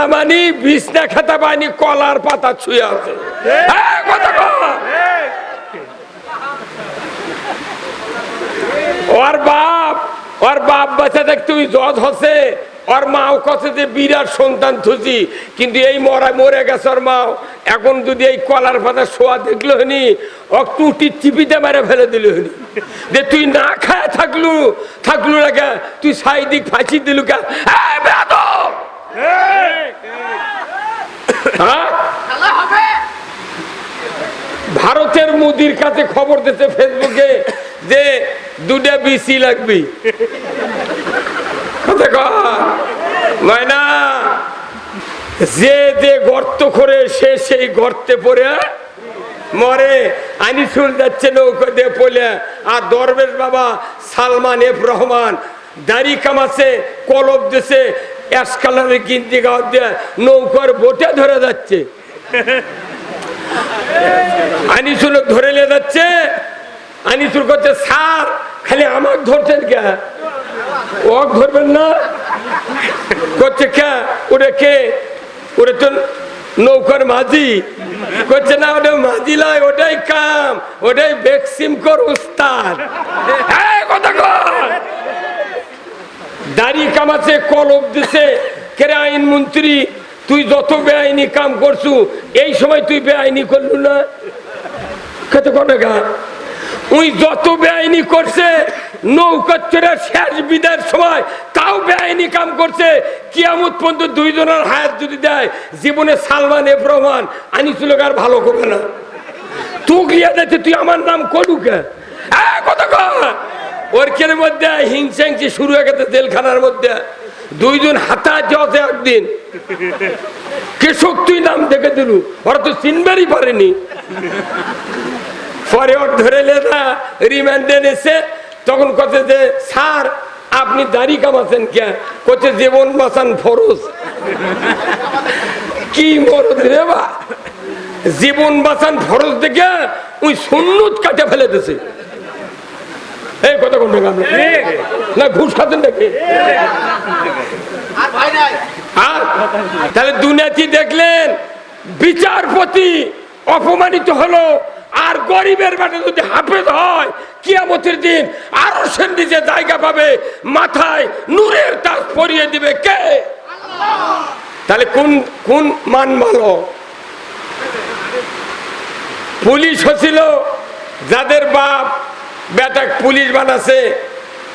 কলা মানি বিছনা খাতা বানি কলার পাতা ছুঁয়ে আছে। হ্যাঁ, কথা। ওর বাপ ওর বাপ বাচ্চা দেখ তুই জজ হচ্ছে। ওর মাও কছে যে বিরাট সন্তান থুজি কিন্তু এই মরা মরে গেছে ওর মাও। এখন যদি এই কলার পাতা শোয়া দেখল হনি ও টুটি চিপিতে মেরে ফেলে দিল হনি। যে তুই না খায় থাকলু থাকলু না তুই সাইদিক ফাঁসি দিলু কে! হ্যাঁ ভারতের মোদির কাছে খবর দিতে ফেসবুকে যে দুটা বিসি লাগবে। ময়না যে যে গর্ত করে সে সেই গর্তে পড়ে মরে। আনিসুল যাচ্ছে নৌকা দিয়ে পড়লে। আর দরবেশ বাবা সালমান এফ রহমান, দাড়ি কামাছে কলব দিছে অ্যাশ কালারের গিন্দি গাওয়া দিয়ে নৌকার বোটে ধরে যাচ্ছে। আনিসুল ধরে নিয়ে যাচ্ছে। আনিসুল করছে সার খালি আমাকে ধরছেন কে? ও ধরবেন না। করছে কে? ওরে কে? ওরে তো নৌকার মাঝি। করছে না, ওটা মাঝি লয় ওটাই কাম, ওটাই ভ্যাকসিন কর উস্তাদ কথা কর দাড়ি কামাচ্ছে কলব দিছে কেরে আইন মন্ত্রী, তুই যত বেআইনি কাম করছু, এই সময় তুই বেআইনি করলু না? কত টাকা উই যত বেআইনি করছে, নৌকা চড়ে শেষ বিদায়ের সময় তাও বেআইনি কাম করছে। কিয়ামত পর্যন্ত দুইজনের হায়াত যদি দেয়, জীবনে সালমান এফ রহমান আনিসুল আর ভালো করবে না। তুগলিয়া যাচ্ছে তুই আমার নাম কলুকে কত ওর কের মধ্যে, হিংসা হিংসি শুরু হয়ে গেছে জেলখানার মধ্যে, দুইজন হাতা আছে একদিন। কেশক তুই নাম দেখে দিলু, ওরা তো চিনবারই পারেনি। পরে ওর ধরে লেদা রিমান্ডে এসে তখন কত যে, স্যার, আপনি দাড়ি কামাচ্ছেন কে? করছে জীবন বাঁচান ফরজ। কি মরদ রে বা? জীবন বাঁচান ফরজ দেখে, ওই সুন্নত কাটে ফেলে দিছে। এই কোন না ঘুষ খাতেন আর তাহলে দুনিয়াটি দেখলেন, বিচারপতি অপমানিত হলো, আর গরিবের বাটে যদি হাফেজ হয়, কিয়ামতের দিন আরও সে নিজে জায়গা পাবে, মাথায় নূরের তাজ পরিয়ে দিবে কে? তাহলে কোন কোন মান ভালো? পুলিশ হছিল যাদের বাপ বেটা পুলিশ বানাছে,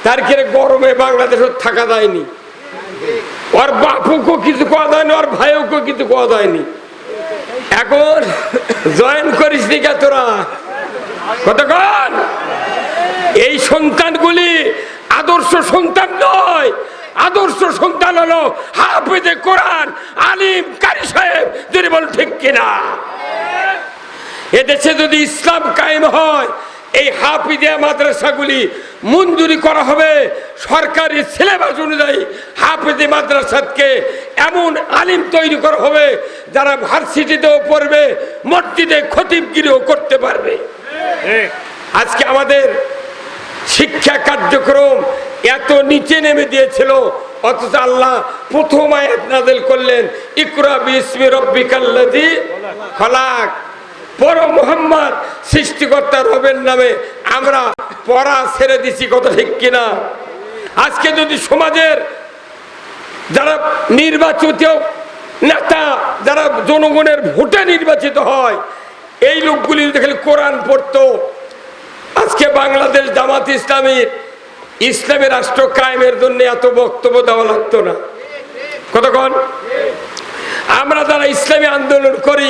তার কিরে গরমে বাংলাদেশে থাকা যায়নি? ওর বাপুকে কিছু কোয়া যায়নি, ওর ভাইকে কিছু কোয়া যায়নি। এখন জয়েন করিস নি কে তোরা? কতক্ষণ? এই সন্তানগুলি আদর্শ সন্তান নয়, আদর্শ সন্তান হলো হাফেজে কোরআন, আলিম, কারি সাহেব, যদি বল ঠিক কিনা? এদেশে যদি ইসলাম কায়েম হয় এই হাফিজিয়া মাদ্রাসাগুলি মঞ্জুরি করা হবে সরকারি সিলেবাস অনুযায়ী হাফিজি মাদ্রাসাকে এমন আলিম তৈরি করা হবে যারা ভার্সিটিতেও পড়বে, মসজিদে খতিবগিরিও করতে পারবে। আজকে আমাদের শিক্ষা কার্যক্রম এত নিচে নেমে দিয়েছিল, অথচ আল্লাহ প্রথম আয়াত নাযিল করলেন, ইকরা বিসমি রব্বিকাল্লাযী খলাক। পর মোহাম্মদ সৃষ্টিকর্তা রবের নামে আমরা পড়া ছেড়ে দিছি কথা ঠিক কিনা? আজকে যদি সমাজের যারা নির্বাচিত নেতা, যারা জনগণের ভোটে নির্বাচিত হয়, এই লোকগুলি যদি খালি কোরআন পড়তো, আজকে বাংলাদেশ জামাত ইসলামীর, ইসলামী রাষ্ট্র কায়েমের জন্য এত বক্তব্য দেওয়া লাগতো না। কতক্ষণ আমরা যারা ইসলামী আন্দোলন করি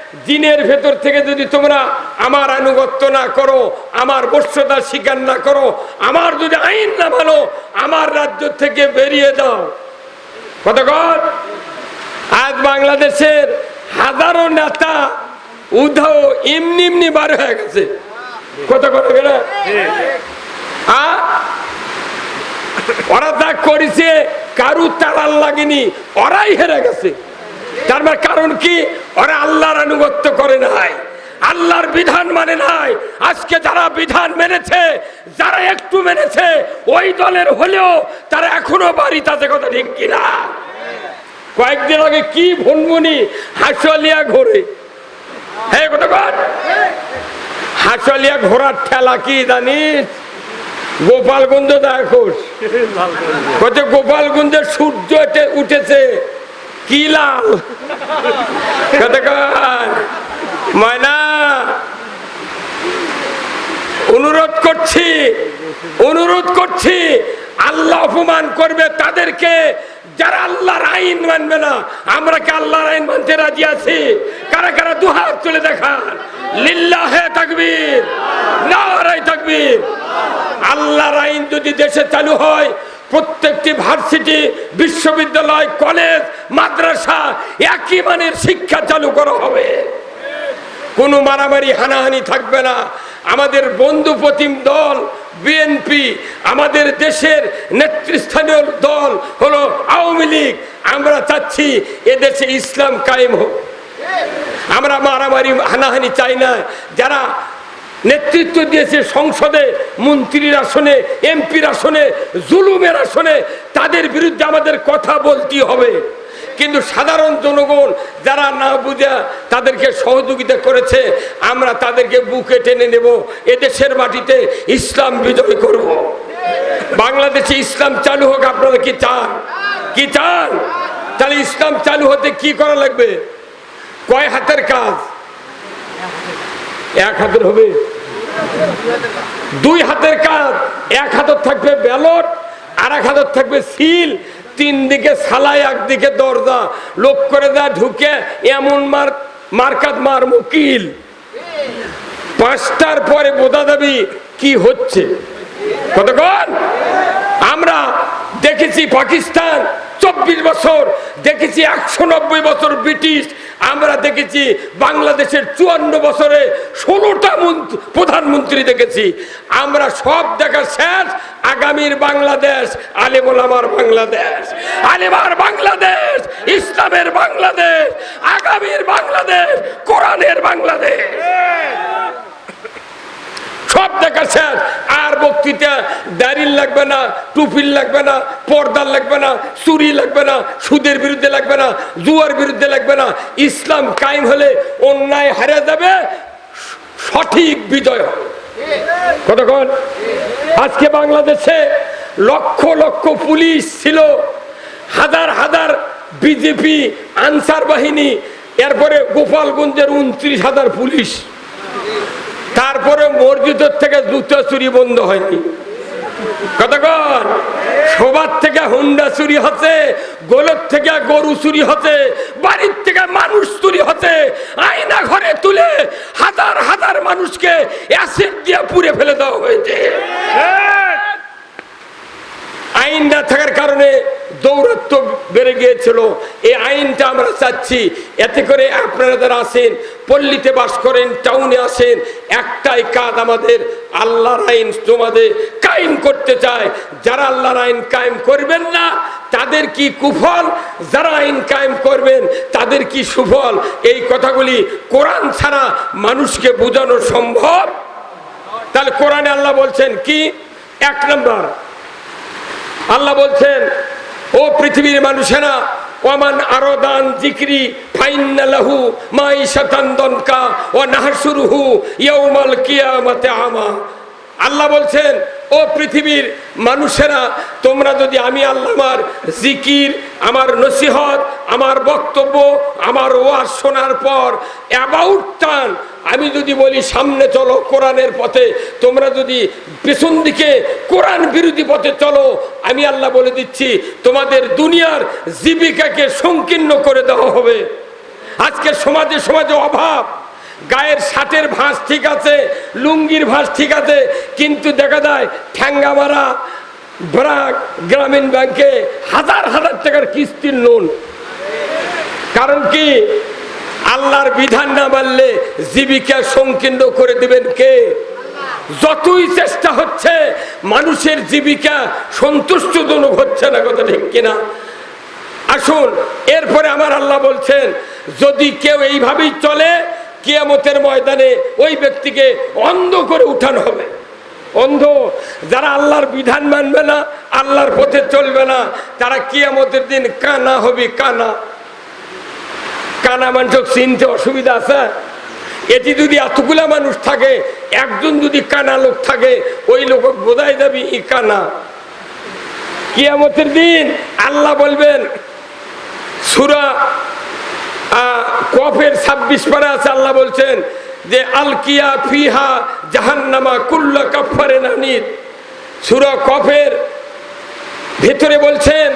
জিনের ভেতর থেকে যদি তোমরা আমার আনুগত্য না করো, আমার বস্যতা স্বীকার না করো, আমার যদি আইন না মানো, আমার রাজ্য থেকে বেরিয়ে যাও। কতক্ষণ আজ বাংলাদেশের হাজারো নেতা উধাও এমনি এমনি বার হয়ে গেছে। কত গেলে ওরা যা করেছে কারু তালার লাগেনি, ওরাই হেরে গেছে। তার মানে কারণ কি? ওরা আল্লাহর আনুগত্য করে নাই। আল্লাহর বিধান মানে নাই। আজকে যারা বিধান মেনেছে যারা একটু মেনেছে ওই দলের হলেও তারা এখনও বাড়ি তাতে কথা ঠিক কিনা? কয়েকদিন আগে কি ভনমনি হাসলিয়া ঘোরে? হ্যাঁ হাসলিয়া ঘোরার ঠেলা কি জানিস গোপালগঞ্জ দেখোস। গোপালগঞ্জের সূর্য উঠেছে। কি লাল ময়না অনুরোধ করছি অনুরোধ করছি আল্লাহ অপমান করবে তাদেরকে যারা আল্লাহর আইন মানবে না আমরা কি আল্লাহর আইন মানতে রাজি আছি কারা কারা দুহাত তুলে দেখান লিল্লাহে আল্লাহর আইন যদি দেশে চালু হয় প্রত্যেকটি ভার্সিটি বিশ্ববিদ্যালয় কলেজ মাদ্রাসা একই মানের শিক্ষা চালু করা হবে। কোনো মারামারি, হানাহানি থাকবে না। আমাদের বন্ধু প্রতিম দল, বিএনপি, আমাদের দেশের নেতৃস্থানীয় দল হলো আওয়ামী লীগ। আমরা চাচ্ছি এদেশে ইসলাম কায়েম হোক। আমরা মারামারি, হানাহানি চাই না। যারা নেতৃত্ব দিয়েছে সংসদে, মন্ত্রীর আসনে, এমপির আসনে, জুলুমের আসনে, তাদের বিরুদ্ধে আমাদের কথা বলতে হবে। কিন্তু সাধারণ জনগণ যারা না বুঝা তাদেরকে সহযোগিতা করেছে, আমরা তাদেরকে বুকে টেনে নেব, এদেশের মাটিতে ইসলাম বিজয় করব। বাংলাদেশে ইসলাম চালু হোক, আপনারা কি চান? কি চান? তাহলে ইসলাম চালু হতে কি করা লাগবে? কয় হাতের কাজ? এক হাতের হবে। দুই হাতের কাজ, এক হাতের থাকবে ব্যালট আর এক হাতের থাকবে সিল তিন দিকে সালাই, একদিকে দরজা। লোক করে দেয় ঢুকে এমন মার, মার্কাত মার মুকিল পাঁচটার পরে বোঝা যাবি কি হচ্ছে। কতক্ষণ? আমরা দেখেছি পাকিস্তান, চব্বিশ বছর, দেখেছি একশো নব্বই বছর ব্রিটিশ, আমরা দেখেছি বাংলাদেশের চুয়ান্ন বছরে ষোলোটা প্রধানমন্ত্রী দেখেছি। আমরা সব দেখা শেষ আগামীর বাংলাদেশ আলেমুলামার বাংলাদেশ, আলেমার বাংলাদেশ, ইসলামের বাংলাদেশ, আগামীর বাংলাদেশ, কোরআনের বাংলাদেশ। সব দেখা শেষ। আর বক্তৃতা দাড়ির লাগবে না, টুপির লাগবে না, পর্দার লাগবে না, চুরি লাগবে না, সুদের বিরুদ্ধে লাগবে না, জুয়ার বিরুদ্ধে লাগবে না। ইসলাম কায়েম হলে অন্যায় হারে যাবে সঠিক বিজয় কতক্ষণ আজকে বাংলাদেশে লক্ষ লক্ষ পুলিশ ছিল, হাজার হাজার বিজেপি আনসার বাহিনী, এরপরে গোপালগঞ্জের উনত্রিশ হাজার পুলিশ। তারপরে মসজিদের থেকে জুতো চুরি বন্ধ হয়নি। কতক্ষণ সবার থেকে হুন্ডা চুরি হচ্ছে গোলের থেকে গরু চুরি হচ্ছে বাড়ির থেকে মানুষ চুরি হচ্ছে আয়না ঘরে তুলে হাজার হাজার মানুষকে অ্যাসিড দিয়ে পুড়ে ফেলে দেওয়া হয়েছে। আইন না থাকার কারণে দৌরত্ব বেড়ে গিয়েছিল। এই আইনটা আমরা চাচ্ছি, এতে করে আপনারা যারা আসেন পল্লীতে বাস করেন, টাউনে আসেন, একটাই কাজ আমাদের, আল্লাহর আইন তোমাদের কায়েম করতে চায়। যারা আল্লাহর আইন কায়েম করবেন না, তাদের কি কুফল? যারা আইন কায়েম করবেন, তাদের কি সুফল? এই কথাগুলি কোরআন ছাড়া মানুষকে বোঝানো সম্ভব? তাহলে কোরআনে আল্লাহ বলছেন কি? এক নম্বর, আল্লাহ বলছেন ও পৃথিবীর মানুষেরা ওমান আরও দান জিক্রি ফাইন্নালাহু মাই শতান্দনকা ও নাহসুরহু ইয়াউমাল কিয়ামতে আমা। আল্লাহ বলছেন ও পৃথিবীর মানুষেরা, তোমরা যদি আমি আল্লাহ আমার জিকির, আমার নসিহত, আমার বক্তব্য, আমার ওয়াজ শোনার পর অ্যাবাউট টান আমি যদি বলি, সামনে চলো কোরআনের পথে, তোমরা যদি পেছন দিকে কোরআন বিরোধী পথে চলো, আমি আল্লাহ বলে দিচ্ছি, তোমাদের দুনিয়ার জীবিকাকে সংকীর্ণ করে দেওয়া হবে। আজকে সমাজে সমাজে অভাব। গায়ের শার্টের ভাঁজ ঠিক আছে, লুঙ্গির ভাঁজ ঠিক আছে, কিন্তু দেখা যায় ঠ্যাঙ্গা মারা ব্রাক গ্রামীণ ব্যাংকে হাজার হাজার টাকার কিস্তির লোন কারণ কি? আল্লাহর বিধান না মানলে জীবিকা সংকীর্ণ করে দিবেন কে? যতই চেষ্টা হচ্ছে, মানুষের জীবিকা সন্তুষ্টজনক হচ্ছে না কথা ঠিক কিনা? আসুন, এরপরে আমার আল্লাহ বলছেন, যদি কেউ এইভাবেই চলে কিয়ামতের ময়দানে ওই ব্যক্তিকে অন্ধ করে উঠানো হবে। অন্ধ, যারা আল্লাহর বিধান মানবে না, আল্লাহর পথে চলবে না, তারা কিয়ামতের দিন কানা হবে, কানা। কানা মানুষ চিনতে অসুবিধা আছে? এটি যদি এতগুলা মানুষ থাকে, একজন যদি কানা লোক থাকে, ওই লোক বোঝাই যাবি ই কানা। কিয়ামতের দিন আল্লাহ বলবেন, সুরা কফের ছাব্বিশ পারা আছে, আল্লাহ বলছেন যে, আলকিয়া ফিহা জাহান্নামা কুল্লা কাফারে নানির সুরা কফের ভেতরে বলছেন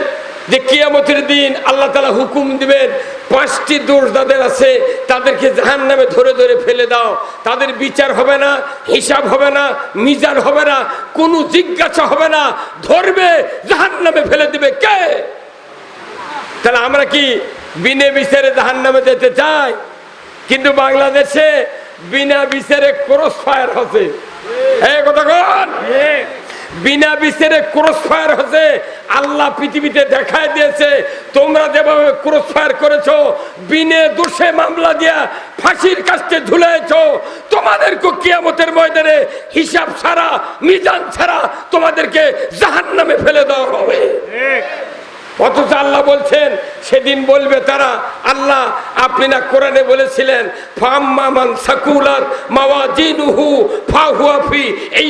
যে, কিয়ামতের দিন আল্লাহ তালা হুকুম দিবেন, পাঁচটি দোষ যাদের আছে, তাদেরকে জাহান নামে ধরে ধরে ফেলে দাও। তাদের বিচার হবে না, হিসাব হবে না, মিজান হবে না, কোনো জিজ্ঞাসা হবে না, ধরবে জাহান নামে ফেলে দিবে কে? তাহলে আমরা কি বিনে বিচারে জাহান নামে যেতে চায়, কিন্তু বাংলাদেশে বিনা বিচারে ক্রস ফায়ার হচ্ছে বিনা বিচারে ক্রস ফায়ার হচ্ছে, আল্লাহ পৃথিবীতে দেখায় দিয়েছে, তোমরা যেভাবে ক্রস ফায়ার করেছ, বিনে দোষে মামলা দিয়া ফাঁসির কাছে ঝুলেছ তোমাদেরকে কিয়ামতের ময়দানে হিসাব ছাড়া, মিজান ছাড়া তোমাদেরকে জাহান নামে ফেলে দেওয়া হবে। অথচ আল্লাহ বলছেন, সেদিন বলবে তারা, আল্লাহ, আপনি না কোরআনে বলেছিলেন সাকুলার মাওয়াজিনুহু এই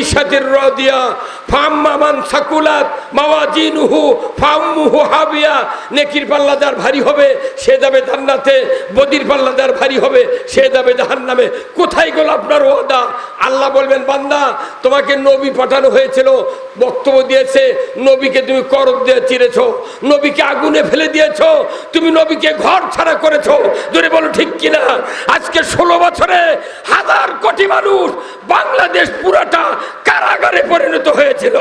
মাওয়াজিনুহু হাবিয়া। নেকির পাল্লা যার ভারী হবে, সে যাবে জান্নাতে, বদির পাল্লা যার ভারী হবে, সে যাবে জাহান্নামে। কোথায় গেল আপনার ওয়াদা? আল্লাহ বলবেন, বান্দা, তোমাকে নবী পাঠানো হয়েছিল, বক্তব্য দিয়েছে, নবীকে তুমি করদ দিয়ে চিরেছ নবীকে আগুনে ফেলে দিয়েছ, তুমি নবীকে ঘর ছাড়া করেছ। যদি বলো ঠিক কিনা? আজকে ষোলো বছরে হাজার কোটি মানুষ বাংলাদেশ পুরাটা কারাগারে পরিণত হয়েছিল।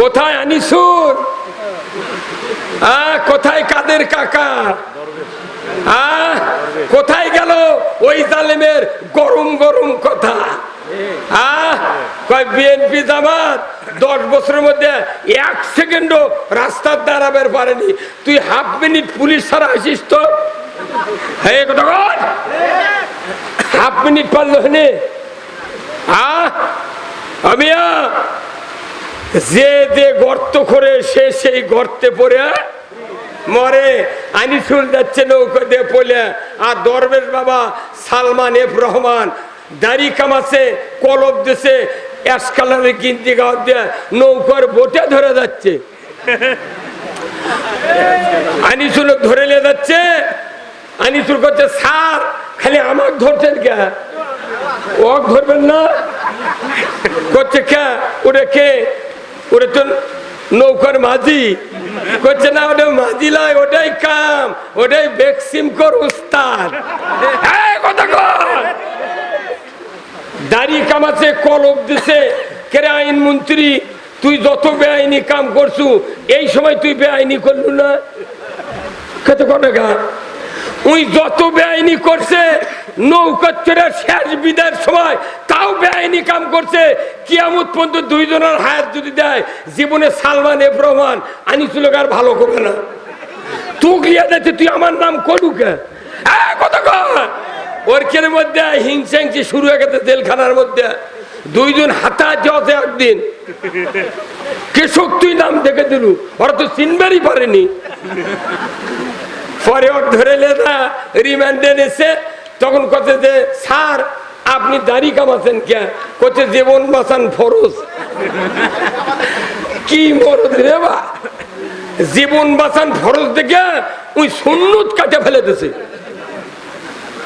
কোথায় আনিসুর? কোথায় কাদের কাকা? কোথায় গেল? ওই জালেমের গরম গরম কথা। কয় বিএনপি জামাত, দশ বছরের মধ্যে এক সেকেন্ডও রাস্তার দাঁড়াবার পারেনি। তুই হাফ মিনিট পুলিশ ছাড়া আসিস তো? হ্যাঁ। হাফ মিনিট পারল হেনে আহ আমিয়া, যে যে গর্ত করে সে সেই গর্তে পড়ে মরে, আনিসুল যাচ্ছে নৌকা দিয়ে পড়লে। আর দরবেশ বাবা সালমান এফ রহমান দাড়ি কামাচ্ছে কলব দেশে অ্যাশ কালারের গিন্তি গাওয়া দিয়ে নৌকার বোটে ধরে যাচ্ছে। আনিসুল ধরে নিয়ে যাচ্ছে। আনিসুল করছে স্যার, খালি আমাকে ধরছেন কে? ওক ধরবেন না। করছে কে? ওটা কে? ওটা তো নৌকার মাঝি। করছে না, ওটা মাঝি লয় ওটাই কাম, ওটাই বেক্সিম কর উস্তাদ এই কথা কর দাড়ি কামাচ্ছে কলব দিছে কেরে আইন মন্ত্রী, তুই যত বেআইনি কাম করছু, এই সময় তুই বেআইনি করলু না? কত টাকা উই যত বেআইনি করছে চড়ে শেষ বিদায়ের সময় তাও বেআইনি কাম করছে। কিয়ামত পর্যন্ত দুইজনের হায়াত যদি দেয়, জীবনে সালমান এফ রহমান আর ভালো করবে না। তুগলিয়া যাচ্ছে তুই আমার নাম করুকে কত কর ওর কেনের মধ্যে হিংসা হিংসি শুরু হয়ে গেছে জেলখানার মধ্যে। দুইজন হাতা হতে একদিন। কেশক তুই নাম দেখে দিলু। ওরা তো চিনবারই পারেনি। পরে ওর ধরে লেদা রিমান্ডে এসে তখন কথা যে, স্যার, আপনি দাড়ি কামাচ্ছেন কে? করছে জীবন বাঁচান ফরজ। কি মরদ রে বা? জীবন বাঁচান ফরজ দেখে, ওই সুন্নত কাটে ফেলে দিছে।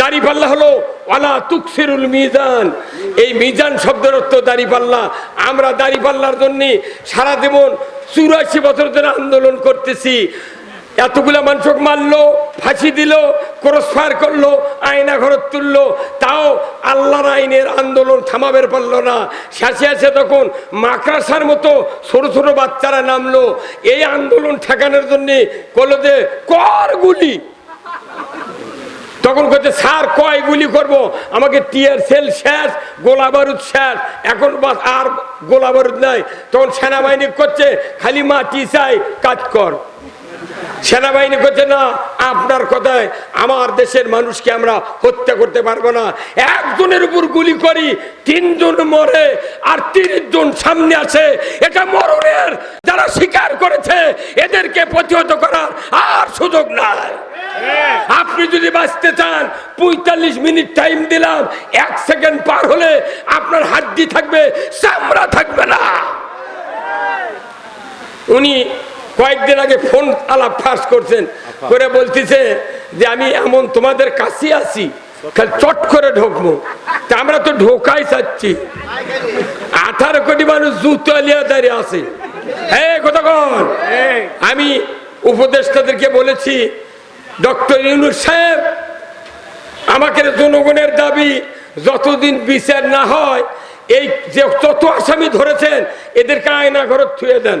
দাড়িপাল্লা হলো ওয়ালা তুকসিরুল মিজান। এই মিজান শব্দের অর্থ দাড়িপাল্লা আমরা দাড়িপাল্লার জন্য সারা জীবন চুরাশি বছর ধরে আন্দোলন করতেছি। এতগুলা মানুষক মারলো, ফাঁসি দিল ক্রস করল, আয়না ঘরত তুললো। তাও আল্লাহর আইনের আন্দোলন থামাবের পারল না। শেষে আছে তখন মাকড়াসার মতো ছোট ছোট বাচ্চারা নামলো। এই আন্দোলন ঠেকানোর জন্যে করল যে কর গুলি তখন করছে স্যার, কয় গুলি করব? আমাকে টিয়ার সেল শেষ, গোলা বারুদ শেষ। এখন আর গোলা বারুদ নাই। তখন সেনাবাহিনী করছে, খালি মাটি চাই, কাজ কর। সেনাবাহিনী করছে না, আপনার কথায় আমার দেশের মানুষকে আমরা হত্যা করতে পারব না। একজনের উপর গুলি করি, তিনজন মরে আর তিরিশ জন সামনে আছে। এটা মরণের যারা স্বীকার করেছে, এদেরকে প্রতিহত করার আর সুযোগ নাই। আপনি যদি বাঁচতে চান, পঁয়তাল্লিশ মিনিট টাইম দিলাম, এক সেকেন্ড পার হলে আপনার হাড্ডি থাকবে, চামড়া থাকবে না। উনি কয়েকদিন আগে ফোন আলাপ ফাঁস করছেন, করে বলতেছে যে আমি এমন তোমাদের কাছে আছি, খালি চট করে ঢোকবো। তা আমরা তো ঢোকাই চাচ্ছি। আঠারো কোটি মানুষ জুতো আলিয়া দাঁড়িয়ে আছে। আমি উপদেষ্টাদেরকে বলেছি, ডক্টর ইউনুস সাহেব, আমাকে জনগণের দাবি, যতদিন বিচার না হয়, এই যে যত আসামি ধরেছেন, এদেরকে আয়না ঘর থুয়ে দেন।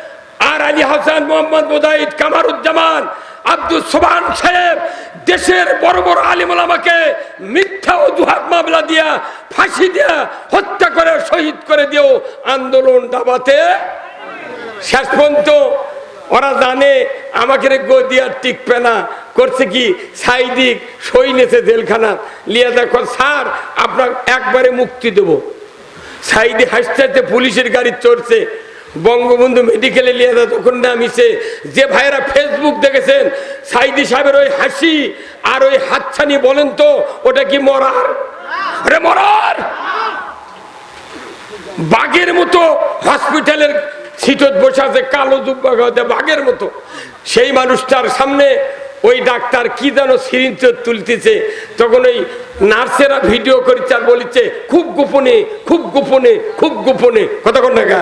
আর আলী হাসান মোহাম্মদ মুজাহিদ কামারুজ্জামান আব্দুল সোবান সাহেব দেশের বড় বড় আলিমুলামাকে মিথ্যা অজুহাত মামলা দিয়া, ফাঁসি দিয়া, হত্যা করে, শহীদ করে দিও। আন্দোলন দাবাতে শেষ পর্যন্ত ওরা জানে আমাকে গদি আর টিকবে না। করছে কি? সাইদিক সই নেছে জেলখানা। লিয়া দেখো, স্যার আপনার একবারে মুক্তি দেব। সাইদি হাসতে হাসতে পুলিশের গাড়ি চড়ছে। বঙ্গবন্ধু মেডিকেলে নিয়ে যা তখন নামিছে যে ভাইরা ফেসবুক দেখেছেন, সাইদি সাহেবের ওই হাসি আর ওই হাতছানি বলেন তো, ওটা কি মরার? আরে মরার! বাঘের মতো হসপিটালের সিটত বসে আছে, কালো জুব্বা বাঘের মতো। সেই মানুষটার সামনে ওই ডাক্তার কি যেন সিরিঞ্জ তুলতেছে। তখন ওই নার্সেরা ভিডিও করছে আর বলিছে, খুব গোপনে খুব গোপনে খুব গোপনে। কতক্ষণ টাকা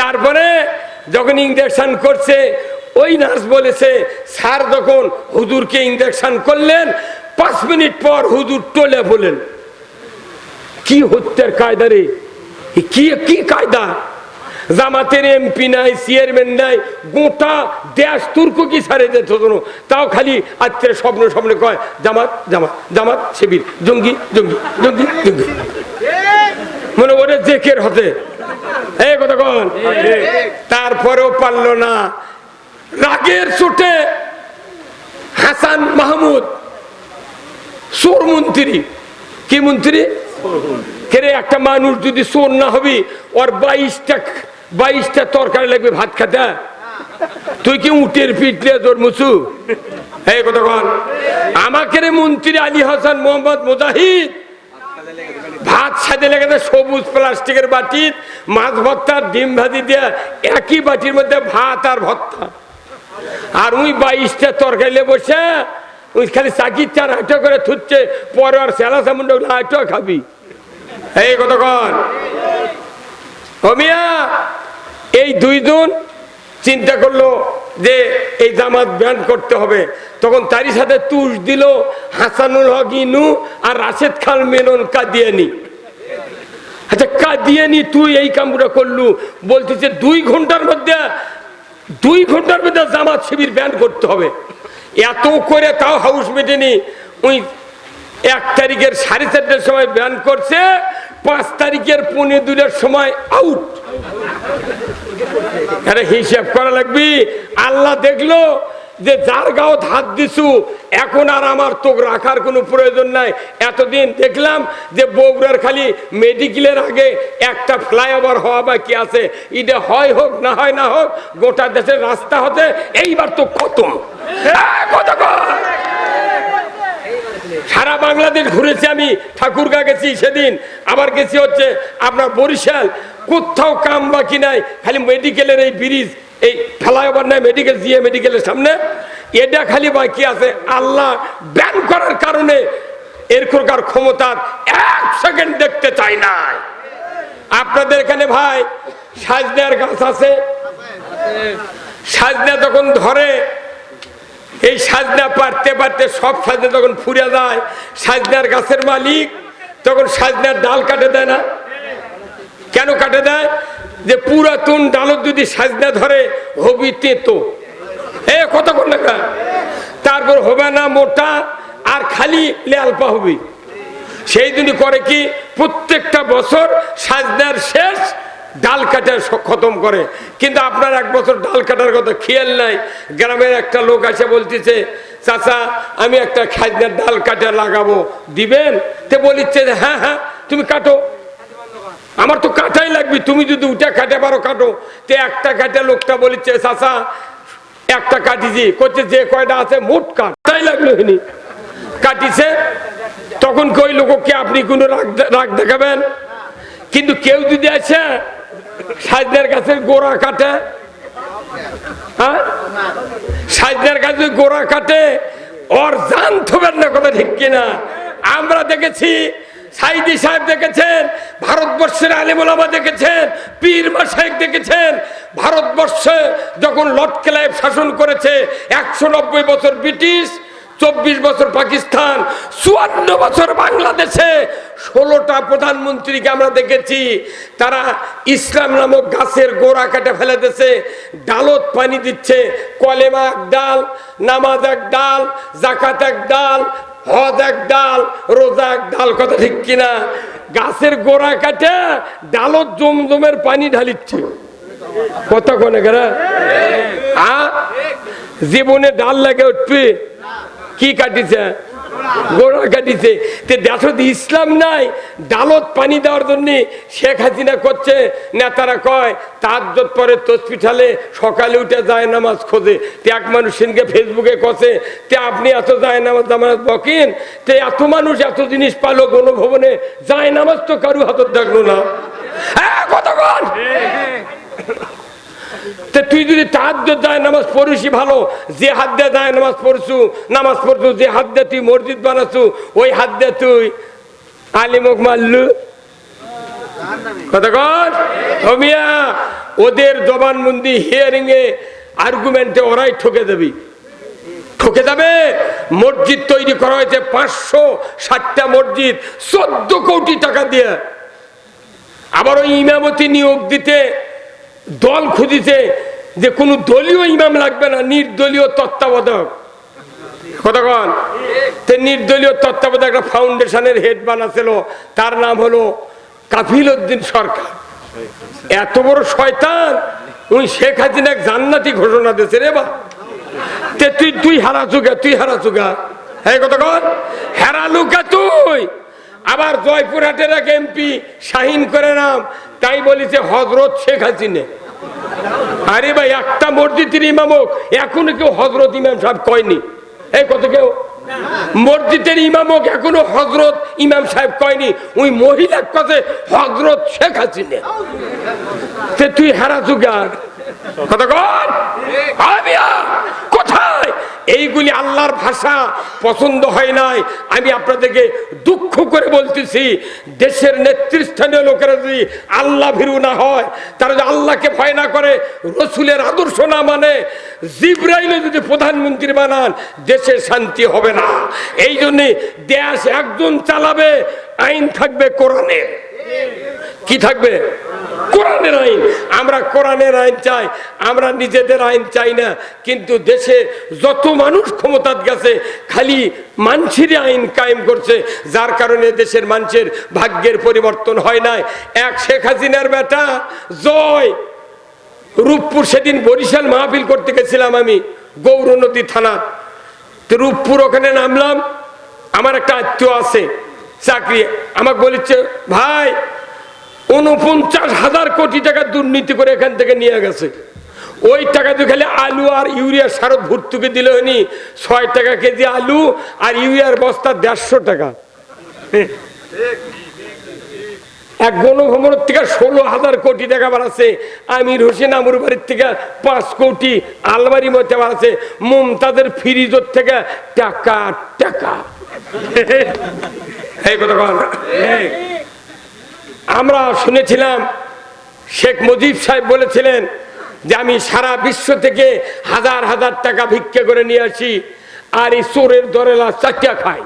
তারপরে যখন ইঞ্জেকশন করছে, ওই নার্স বলেছে, স্যার যখন হুজুরকে ইঞ্জেকশন করলেন, পাঁচ মিনিট পর হুজুর টলে বলেন, কি হত্যার কায়দা রে? কি কি কায়দা? জামাতের এমপি নাই চেয়ারম্যান নাই গোটা দেশ তুর্ক কি ছাড়ে যেত কোনো তাও খালি আত্মের স্বপ্ন স্বপ্ন কয় জামাত জামাত জামাত শিবির জঙ্গি জঙ্গি জঙ্গি জঙ্গি। মনে ওরে জেকের হতে। এই কথা কন। তারপরেও পারল না। রাগের চোটে হাসান মাহমুদ চোর মন্ত্রী। কি মন্ত্রী। কেরে একটা মানুষ যদি চোর না হবি ওর বাইশটা বাইশটা তরকারি লাগবে, ভাত খাতে তুই কি উটের পিটলে তোর মুসু এই কথা কন। আমাকে মন্ত্রী আলী হাসান মোহাম্মদ মুজাহিদ। ভাত সাজে লেগেছে সবুজ প্লাস্টিকের বাটি, মাছ ভর্তা, ডিম ভাজি দিয়ে একই বাটির মধ্যে ভাত আর ভর্তা। আর ওই বাইশটা তরকারি বসে ওই খালি চাকির চার হাঁটো করে থুচ্ছে, পরে আর স্যালা সামুন্ড হাঁটো খাবি। এই কতক্ষণ মিয়া এই দুইজন চিন্তা করল যে এই জামাত ব্যান করতে হবে। তখন তারই সাথে তুষ দিল হাসানুল হক ইনু আর রাশেদ খান মেনন কাদিয়ানি। আচ্ছা কাদিয়ানি, তুই এই কামগুলো করলু। বলতেছে দুই ঘণ্টার মধ্যে, দুই ঘণ্টার মধ্যে জামাত শিবির ব্যান করতে হবে। এত করে তাও হাউস মেটেনি। ওই এক তারিখের সাড়ে চারটার সময় ব্যান করছে, পাঁচ তারিখের পনেরো দুটার সময় আউট আরে হিসাব করা লাগবি। আল্লাহ দেখল যে যার গাও হাত দিছু এখন আর আমার তোক রাখার কোনো প্রয়োজন নাই। এতদিন দেখলাম যে বগুড়ার খালি মেডিকেলের আগে একটা ফ্লাইওভার হওয়া বাকি আছে। এটা হয় হোক না হয় না হোক গোটা দেশের রাস্তা হতে এইবার তো খতম। এই, কত? সারা বাংলাদেশ ঘুরেছি আমি, ঠাকুরগা গেছি সেদিন। আবার গেছি হচ্ছে আপনার বরিশাল। কোথাও কাম বাকি নাই, খালি মেডিকেলের এই ব্রিজ, এই ফ্লাইওভার নাই মেডিকেল জিএ মেডিকেলের সামনে। এটা খালি বাকি আছে, আল্লাহ ব্যান করার কারণে এরকম ক্ষমতার এক সেকেন্ড দেখতে চাই না আপনাদের এখানে ভাই, সাজনার গাছ আছে? সাজনা যখন ধরে এই সাজনা পারতে পারতে সব সাজনা তখন ফুরে যায়, সাজনার গাছের মালিক তখন সাজনার ডাল কাটে দেয় না। কেন কাটে দেয়? যে পুরাতন ডালত যদি সাজনা ধরে, হবি তেতো। এ কতক্ষণ লেখা তারপর হবে না মোটা আর খালি লেলপা হবি। সেই দিনই করে কি? প্রত্যেকটা বছর সাজনার শেষ ডাল কাটা খতম করে। কিন্তু আপনার এক বছর ডাল কাটার কথা খেয়াল নাই? গ্রামের একটা লোক আসে বলতেছে, চাচা, আমি একটা খাজনার ডাল কাটা লাগাবো। দিবেন? তে বলিচ্ছে হ্যাঁ হ্যাঁ তুমি কাটো। আমার তো কাটাই লাগবে, তুমি যদি উঠে কাটে পারো, কাটো। তে একটা কাটে লোকটা বলিচ্ছে, চাচা, একটা কাটিছি। করছে যে কয়টা আছে, মোট কাটাই লাগল হিনি কাটিছে। তখন কই লোককে, আপনি কোনো রাগ রাগ দেখাবেন? কিন্তু কেউ যদি আছে সাজদের গাছের গোড়া কাটে। হ্যাঁ? সাজদের গাছের গোড়া কাটে। ওর জান থবেন না কথা ঠিক কিনা? আমরা দেখেছি, সাইদি সাহেব দেখেছেন, ভারতবর্ষের আলিমুলামা দেখেছেন, পীর মাসাহেব দেখেছেন। ভারতবর্ষে যখন ক্লাইভ শাসন করেছে, একশো নব্বই বছর ব্রিটিশ চব্বিশ বছর পাকিস্তান, চুয়ান্ন বছর বাংলাদেশে। ষোলোটা প্রধানমন্ত্রীকে আমরা দেখেছি, তারা ইসলাম নামক গাছের গোড়া কেটে ফেলে দিচ্ছে ডালত পানি দিচ্ছে, কলেমা এক ডাল, নামাজ এক ডাল জাকাত এক ডাল, হজ এক ডাল, রোজা এক ডাল, কথা ঠিক কিনা? গাছের গোড়া কাটে ডালত জমজমের পানি ঢালিচ্ছে। কথা কোনে গেরা জীবনে ডাল লাগে উঠবে। কি কাটিছে? গোড়া কাটিছে। তে দেখো ইসলাম নাই ডালত পানি দেওয়ার জন্য শেখ হাসিনা করছে। নেতারা কয়, তার পরে তসপিঠালে সকালে উঠে যায় নামাজ খোঁজে। তে এক মানুষ সেনকে ফেসবুকে কষে, তে আপনি এত যায় নামাজ নামাজ বকেন? তে এত মানুষ এত জিনিস পালো গণভবনে যায় নামাজ তো কারু হাতত দেখল না। হ্যাঁ কতক্ষণ তে তুই যদি তাহার যায় নামাজ পড়িসই ভালো। যে হাত দিয়ে যায় নামাজ পড়ছু নামাজ পড়ছু, যে হাত দিয়ে তুই মসজিদ বানাচ্ছু ওই হাত দিয়ে তুই মারলু কতক্ষণ হমিয়া ওদের জবানবন্দি হিয়ারিং এ আর্গুমেন্টে ওরাই ঠকে দেবি ঠকে যাবে? মসজিদ তৈরি করা হয়েছে পাঁচশো ষাটটা মসজিদ, চোদ্দ কোটি টাকা দিয়ে। আবার ওই ইমামতি নিয়োগ দিতে দল খুঁজিছে যে কোনো দলীয় ইমাম লাগবে না, নির্দলীয় তত্ত্বাবধায়ক। কতক্ষণ তে নির্দলীয় তত্ত্বাবধায়ক একটা ফাউন্ডেশনের হেড বানাছিল, তার নাম হলো কাফিল উদ্দিন সরকার। এত বড় শয়তান, উনি শেখ হাসিনা জান্নাতি ঘোষণা দিয়েছে রে বা তে তুই তুই হারা চুগা তুই হারা চুগা হ্যাঁ কতক্ষণ হেরালুকা তুই। আবার জয়পুরহাটের এক এমপি শাহিন করে নাম, তাই বলিছে হজরত শেখ হাসিনা। আরে ভাই, একটা মসজিদের ইমামক এখনও কেউ হজরত ইমাম সাহেব কয়নি? এই কত কেউ? মসজিদের ইমামক এখনও হজরত ইমাম সাহেব কয়নি? ওই মহিলার কাছে হজরত শেখ হাসিনা। তুই হারা চুগার কথা আমিয়া, কোথায়? এইগুলি আল্লাহর ভাষা পছন্দ হয় নাই। আমি আপনাদেরকে দুঃখ করে বলতেছি, দেশের নেতৃস্থানীয় লোকেরা যদি আল্লাহ ভীরু না হয়, তারা যদি আল্লাহকে ভয় না করে, রসুলের আদর্শ না মানে জিব্রাইলে যদি প্রধানমন্ত্রী বানান দেশের শান্তি হবে না। এই জন্যে দেশ একজন চালাবে, আইন থাকবে কোরআনের। কি থাকবে? কোরআনের আইন। আমরা কোরআনের আইন চাই, আমরা নিজেদের আইন চাই না। কিন্তু দেশে যত মানুষ ক্ষমতাত গেছে, খালি মানুষেরই আইন কায়েম করছে, যার কারণে দেশের মানুষের ভাগ্যের পরিবর্তন হয় নাই। এক শেখ হাসিনার বেটা, জয়! রূপপুর সেদিন বরিশাল মাহফিল করতে গেছিলাম আমি, গৌরনদী থানা রূপপুর ওখানে নামলাম, আমার একটা আত্মীয় আছে, চাকরি। আমাকে বলেছে, ভাই উনপঞ্চাশ হাজার কোটি টাকা দুর্নীতি করে এখান থেকে নিয়ে গেছে। ওই টাকা দিয়ে খালি আলু আর ইউরিয়া সারত ভর্তুকি দিলে হয়নি। ছয় টাকা কেজি আলু আর ইউরিয়ার বস্তা দেড়শো টাকা। এক গণভবনের থেকে ষোলো হাজার কোটি টাকা বাড়াচ্ছে আমির হোসেন আমুর বাড়ির থেকে পাঁচ কোটি আলমারি মধ্যে বাড়াচ্ছে মমতাদের ফ্রিজের থেকে টাকা টাকা। এই কথা। আমরা শুনেছিলাম শেখ মুজিব সাহেব বলেছিলেন যে আমি সারা বিশ্ব থেকে হাজার হাজার টাকা ভিক্ষে করে নিয়ে আসি আর এই চোরের দরেলা চারটা খাই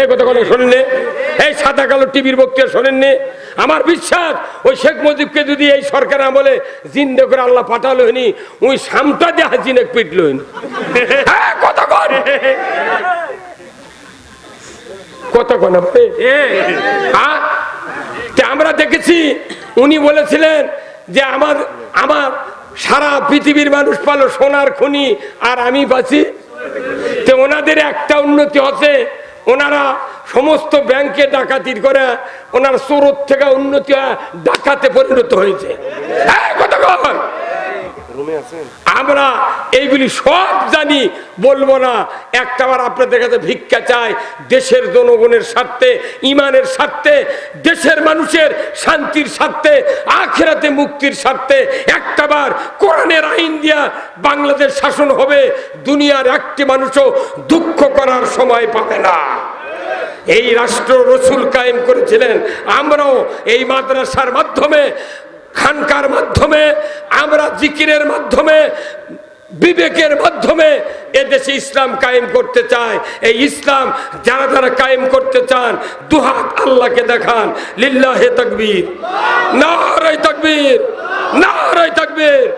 এই কথা কথা শোনেননি? এই সাদা কালো টিভির বক্তৃতা শোনেননি? আমার বিশ্বাস ওই শেখ মুজিবকে যদি এই সরকার আমলে জিন্দে করে আল্লাহ পাঠালো হয়নি ওই সামটা দিয়ে হাজিনে পিটলো হ্যাঁ, কথা কন। কত কোন আমরা দেখেছি উনি বলেছিলেন যে আমার আমার সারা পৃথিবীর মানুষ পালো সোনার খনি আর আমি বাঁচি। তো ওনাদের একটা উন্নতি হচ্ছে ওনারা সমস্ত ব্যাংকে ডাকাতির করে ওনার সুরত থেকে উন্নতি হয় ডাকাতে পরিণত হয়েছে। হ্যাঁ, কতক্ষণ আমরা এইগুলি সব জানি, বলব না। একটাবার আপনাদের কাছে ভিক্ষা চাই, দেশের জনগণের স্বার্থে, ইমানের স্বার্থে, দেশের মানুষের শান্তির স্বার্থে, আখেরাতে মুক্তির স্বার্থে। একটাবার কোরআনের আইন দিয়া বাংলাদেশ শাসন হবে, দুনিয়ার একটি মানুষও দুঃখ করার সময় পাবে না। এই রাষ্ট্র রসুল কায়েম করেছিলেন। আমরাও এই মাদ্রাসার মাধ্যমে খানকার মাধ্যমে, আমরা জিকিরের মাধ্যমে, বিবেকের মাধ্যমে এদেশে ইসলাম কায়েম করতে চায় এই ইসলাম যারা যারা কায়েম করতে চান, দুহাত আল্লাহকে দেখান। লিল্লাহে তকবীর। না নারাই তকবীর। না নারাই তকবীর।